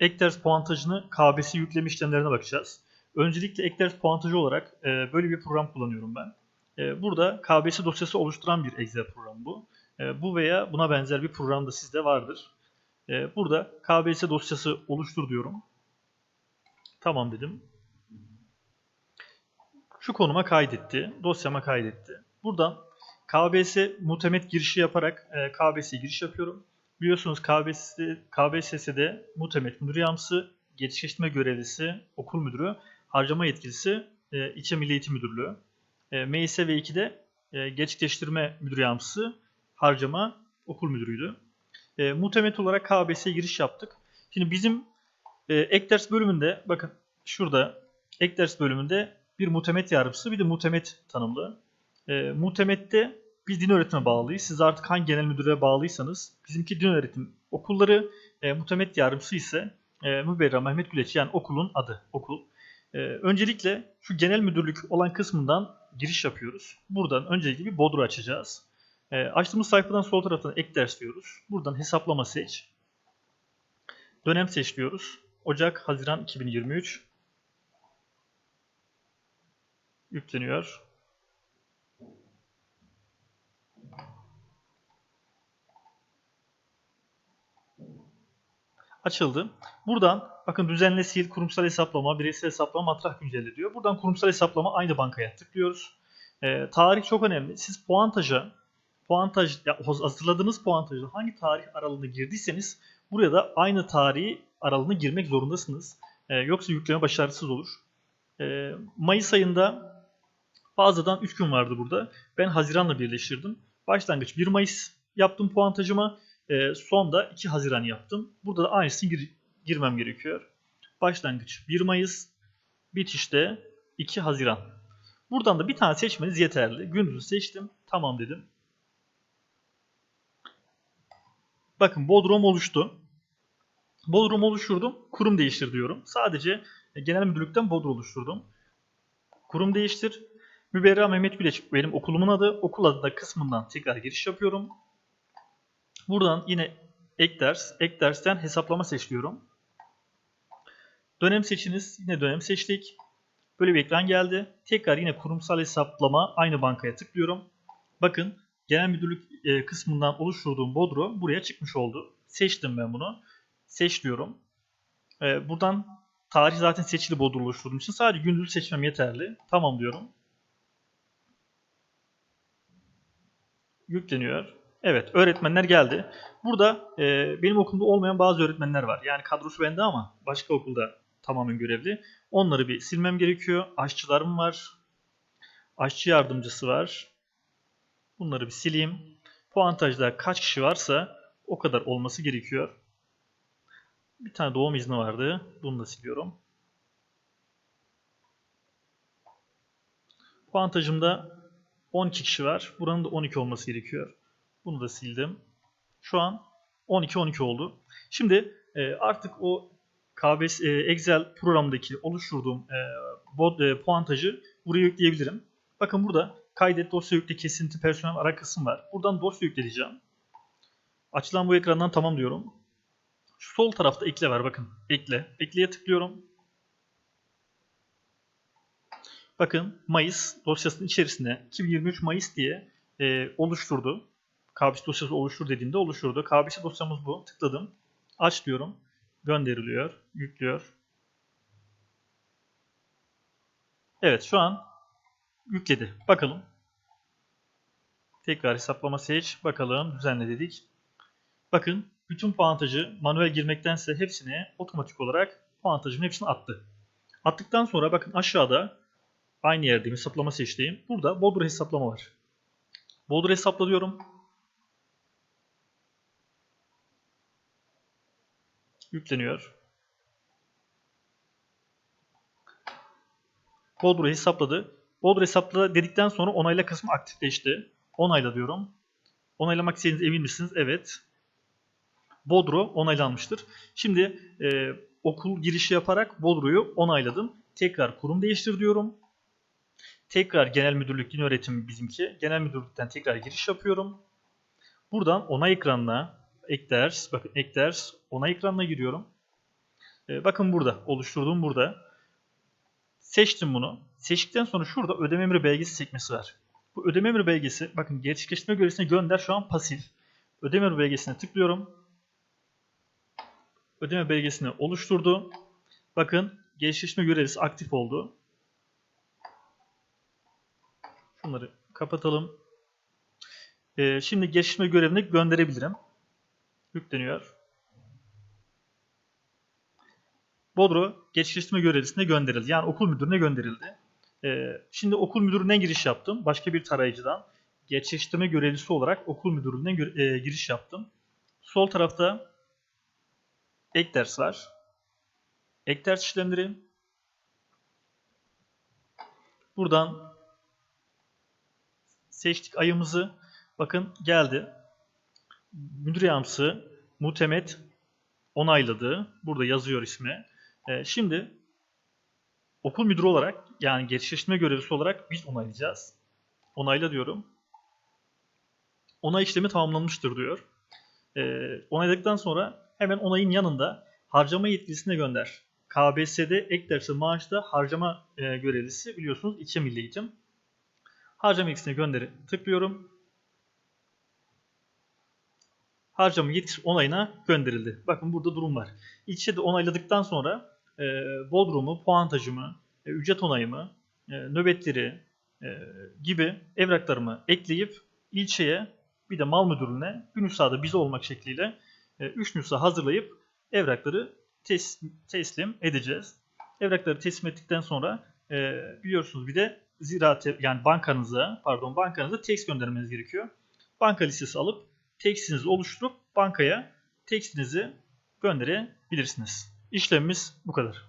ek ders puantajını KBS yükleme işlemlerine bakacağız. Öncelikle ek ders puantajı olarak e, böyle bir program kullanıyorum ben. E, burada KBS dosyası oluşturan bir Excel programı bu. E, bu veya buna benzer bir program da sizde vardır. E, burada KBS dosyası oluştur diyorum. Tamam dedim. Şu konuma kaydetti. Dosyama kaydetti. Buradan KBS mutemet girişi yaparak e, KBS'ye giriş yapıyorum. Biliyorsunuz KBS, KBSS'de mutemet müdür yardımcısı, geçiştirme görevlisi, okul müdürü, harcama yetkilisi, e, İlçe Milli Eğitim Müdürlüğü. E, MİS ve 2'de e, geçiştirme müdür yardımcısı, harcama, okul müdürüydü. E, mutemet olarak KBS'ye giriş yaptık. Şimdi bizim e, ek ders bölümünde, bakın şurada ek ders bölümünde bir mutemet yardımcısı, bir de mutemet tanımlı. E, mutemette biz din öğretime bağlıyız. Siz artık hangi genel müdüre bağlıysanız bizimki din öğretim okulları e, muhtemet yardımcısı ise e, Müberra Mehmet Güleç yani okulun adı okul. E, öncelikle şu genel müdürlük olan kısmından giriş yapıyoruz. Buradan öncelikle bir bodro açacağız. E, açtığımız sayfadan sol taraftan ek ders diyoruz. Buradan hesaplama seç. Dönem seç diyoruz. Ocak, Haziran 2023. Yükleniyor. Açıldı. Buradan bakın düzenle sil, kurumsal hesaplama, bireysel hesaplama, matrah güncelle diyor. Buradan kurumsal hesaplama aynı bankaya tıklıyoruz. Ee, tarih çok önemli. Siz puantaja, puantaj, ya, hazırladığınız puantajda hangi tarih aralığına girdiyseniz buraya da aynı tarihi aralığına girmek zorundasınız. Ee, yoksa yükleme başarısız olur. Ee, Mayıs ayında fazladan 3 gün vardı burada. Ben Haziran'la birleştirdim. Başlangıç 1 Mayıs yaptım puantajıma. E, son da 2 Haziran yaptım. Burada da aynısını gir girmem gerekiyor. Başlangıç 1 Mayıs, bitişte 2 Haziran. Buradan da bir tane seçmeniz yeterli. Gündüzü seçtim. Tamam dedim. Bakın Bodrum oluştu. Bodrum oluşturdum. Kurum değiştir diyorum. Sadece genel müdürlükten Bodrum oluşturdum. Kurum değiştir. Müberra Mehmet Güleç benim okulumun adı. Okul adı da kısmından tekrar giriş yapıyorum. Buradan yine ek ders, ek dersten hesaplama seçiyorum. Dönem seçiniz. Yine dönem seçtik. Böyle bir ekran geldi. Tekrar yine kurumsal hesaplama aynı bankaya tıklıyorum. Bakın genel müdürlük e, kısmından oluşturduğum bodro buraya çıkmış oldu. Seçtim ben bunu. Seç diyorum. E, buradan tarih zaten seçili bodro oluşturduğum için sadece gündüzü seçmem yeterli. Tamam diyorum. Yükleniyor. Evet öğretmenler geldi. Burada e, benim okulumda olmayan bazı öğretmenler var. Yani kadrosu bende ama başka okulda tamamen görevli. Onları bir silmem gerekiyor. Aşçılarım var. Aşçı yardımcısı var. Bunları bir sileyim. Puantajda kaç kişi varsa o kadar olması gerekiyor. Bir tane doğum izni vardı. Bunu da siliyorum. Puantajımda 12 kişi var. Buranın da 12 olması gerekiyor. Bunu da sildim. Şu an 12-12 oldu. Şimdi e, artık o KBS e, Excel programdaki oluşturduğum e, bod, e, puantajı buraya yükleyebilirim. Bakın burada kaydet dosya yükle kesinti personel ara kısım var. Buradan dosya yükleyeceğim. Açılan bu ekrandan tamam diyorum. Şu sol tarafta ekle var bakın. Ekle. Ekleye tıklıyorum. Bakın Mayıs dosyasının içerisinde 2023 Mayıs diye e, oluşturdu. KBC dosyası oluştur dediğimde oluşturdu. KBC dosyamız bu. Tıkladım. Aç diyorum. Gönderiliyor. Yüklüyor. Evet şu an yükledi. Bakalım. Tekrar hesaplama seç. Bakalım düzenle dedik. Bakın bütün puantajı manuel girmektense hepsini otomatik olarak puantajın hepsini attı. Attıktan sonra bakın aşağıda aynı yerdeyim hesaplama seçtiğim. Burada Bodro hesaplama var. Bodro hesapla diyorum. Yükleniyor. Bodro hesapladı. Bodro hesapladı dedikten sonra onayla kısmı aktifleşti. Onayla diyorum. Onaylamak istediğiniz emin misiniz? Evet. Bodro onaylanmıştır. Şimdi e, okul girişi yaparak Bodro'yu onayladım. Tekrar kurum değiştir diyorum. Tekrar genel müdürlük din öğretimi bizimki. Genel müdürlükten tekrar giriş yapıyorum. Buradan onay ekranına ek ders, bakın ek ders, onay ekranına giriyorum. E, bakın burada. Oluşturduğum burada. Seçtim bunu. Seçtikten sonra şurada ödeme emri belgesi sekmesi var. Bu ödeme emri belgesi bakın gerçekleştirme görevlisine gönder şu an pasif. Ödeme emri belgesine tıklıyorum. Ödeme belgesini oluşturdu. Bakın gerçekleştirme görevlisi aktif oldu. Şunları kapatalım. Ee, şimdi geçişme görevini gönderebilirim. Yükleniyor. Bodro geçiştirme görevlisine gönderildi. Yani okul müdürüne gönderildi. Ee, şimdi okul müdürüne giriş yaptım. Başka bir tarayıcıdan. Geçiştirme görevlisi olarak okul müdürlüğüne e, giriş yaptım. Sol tarafta ek ders var. Ek ders işlemleri. Buradan seçtik ayımızı. Bakın geldi. Müdür yardımcısı Mutemet onayladı. Burada yazıyor ismi. Ee, şimdi okul müdürü olarak yani geçiştirme görevlisi olarak biz onaylayacağız. Onayla diyorum. Onay işlemi tamamlanmıştır diyor. Ee, onayladıktan sonra hemen onayın yanında harcama yetkilisine gönder. KBS'de ek dersi maaşta harcama e, görevlisi biliyorsunuz içe milli eğitim. Harcama yetkisine gönderi tıklıyorum. Harcama yetkisi onayına gönderildi. Bakın burada durum var. İlçede onayladıktan sonra e, Bodrum'u, puantajımı, e, ücret onayımı, e, nöbetleri e, gibi evraklarımı ekleyip ilçeye bir de mal müdürlüğüne bir nüshada bize olmak şekliyle 3 nüsha hazırlayıp evrakları tes- teslim edeceğiz. Evrakları teslim ettikten sonra e, biliyorsunuz bir de ziraat yani bankanıza pardon bankanıza tekst göndermeniz gerekiyor. Banka listesi alıp tekstinizi oluşturup bankaya tekstinizi gönderebilirsiniz. İşlemimiz bu kadar.